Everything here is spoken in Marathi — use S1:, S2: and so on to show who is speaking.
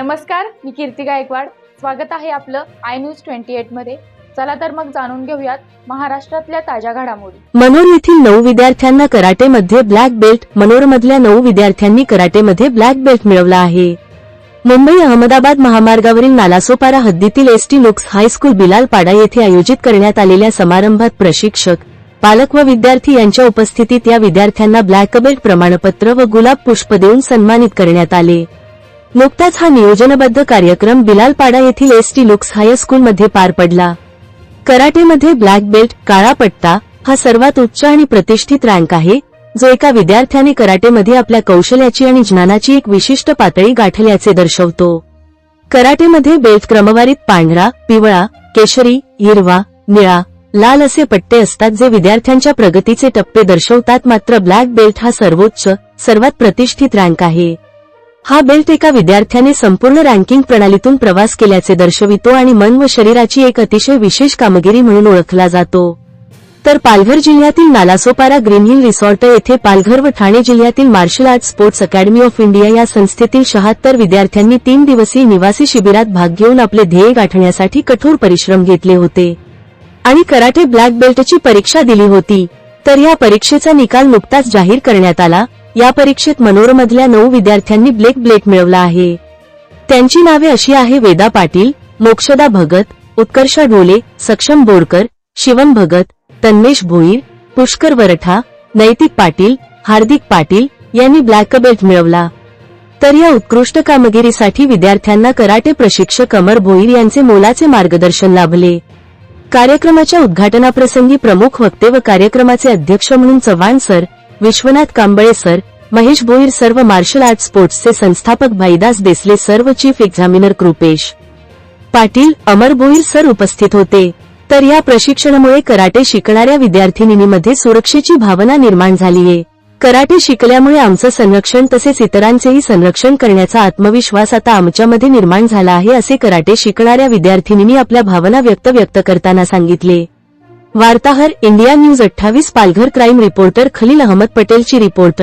S1: नमस्कार मी कीर्ती गायकवाड. स्वागत आहे आपलं आय न्यूज ट्वेंटी एटमध्ये. चला तर मग जाणून घेऊयात महाराष्ट्रातल्या ताज्या घडामोडी.
S2: मनोर येथील नऊ विद्यार्थ्यांना कराटेमध्ये ब्लॅक बेल्ट मनोरमधल्या नऊ विद्यार्थ्यांनी कराटेमध्ये ब्लॅक बेल्ट मिळवला आहे. मुंबई अहमदाबाद महामार्गावरील नालासोपारा हद्दीतील एसटी लुक्स हायस्कूल बिलालपाडा येथे आयोजित करण्यात आलेल्या समारंभात प्रशिक्षक पालक व विद्यार्थी यांच्या उपस्थितीत या विद्यार्थ्यांना ब्लॅक बेल्ट प्रमाणपत्र व गुलाब पुष्प देऊन सन्मानित करण्यात आले. नुकताच हा नियोजनबद्ध कार्यक्रम बिलालपाडा येथील एसटी लुक्स हायस्कूलमध्ये पार पडला. कराटेमध्ये ब्लॅक बेल्ट काळा पट्टा हा सर्वात उच्च आणि प्रतिष्ठित रँक आहे जो एका विद्यार्थ्याने कराटेमध्ये आपल्या कौशल्याची आणि ज्ञानाची एक विशिष्ट पातळी गाठल्याचे दर्शवतो. कराटेमध्ये बेल्ट क्रमवारीत पांढरा पिवळा केशरी हिरवा निळा लाल असे पट्टे असतात जे विद्यार्थ्यांच्या प्रगतीचे टप्पे दर्शवतात. मात्र ब्लॅक बेल्ट हा सर्वोच्च सर्वात प्रतिष्ठित रँक आहे. हा बेल्ट एका विद्यार्थ्याने संपूर्ण रँकिंग प्रणालीतून प्रवास केल्याचे दर्शवितो आणि मन व शरीराची एक अतिशय विशेष कामगिरी म्हणून ओळखला जातो. तर पालघर जिल्ह्यातील नालासोपारा ग्रीन हिल रिसॉर्ट येथे पालघर व ठाणे जिल्ह्यातील martial art sports academy of India या संस्थेतील शहात्तर विद्यार्थ्यांनी तीन दिवसीय निवासी शिबिरात भाग घेऊन आपले ध्येय गाठण्यासाठी कठोर परिश्रम घेतले होते. आणि कराटे ब्लॅक बेल्टची परीक्षा दिली होती. तर या परीक्षेचा निकाल नुकताच जाहीर करण्यात आला. या परीक्षेत मनोरमधल्या नऊ विद्यार्थ्यांनी ब्लेक ब्लेक मिळवला आहे. त्यांची नावे अशी आहे वेदा पाटील मोक्षदा भगत उत्कर्षा ढोले सक्षम बोरकर शिवम भगत तन्मेश भोईर पुष्कर वरठा नैतिक पाटील हार्दिक पाटील यांनी ब्लॅक बेल्ट मिळवला. तर या उत्कृष्ट कामगिरीसाठी विद्यार्थ्यांना कराटे प्रशिक्षक अमर भोईर यांचे मोलाचे मार्गदर्शन लाभले. कार्यक्रमाच्या उद्घाटनाप्रसंगी प्रमुख वक्ते व कार्यक्रमाचे अध्यक्ष म्हणून चव्हाण सर विश्वनाथ कांबळे सर महेश भोईर सर्व मार्शल आर्ट स्पोर्ट्सचे संस्थापक भाईदास देसले सर्व chief examiner Kripesh. Patil Amar Bhoir sir उपस्थित होते. तर या प्रशिक्षणामुळे कराटे शिकणाऱ्या विद्यार्थिनींमध्ये सुरक्षेची भावना निर्माण झालीये. कराटे शिकल्यामुळे आमचं संरक्षण तसेच इतरांचेही संरक्षण करण्याचा आत्मविश्वास आता आमच्यामध्ये निर्माण झाला आहे असे कराटे शिकणाऱ्या विद्यार्थिनींनी आपल्या भावना व्यक्त व्यक्त करताना सांगितले. वार्ताहर इंडिया न्यूज अठ्ठावीस पालघर क्राईम रिपोर्टर खलील अहमद पटेलची रिपोर्ट.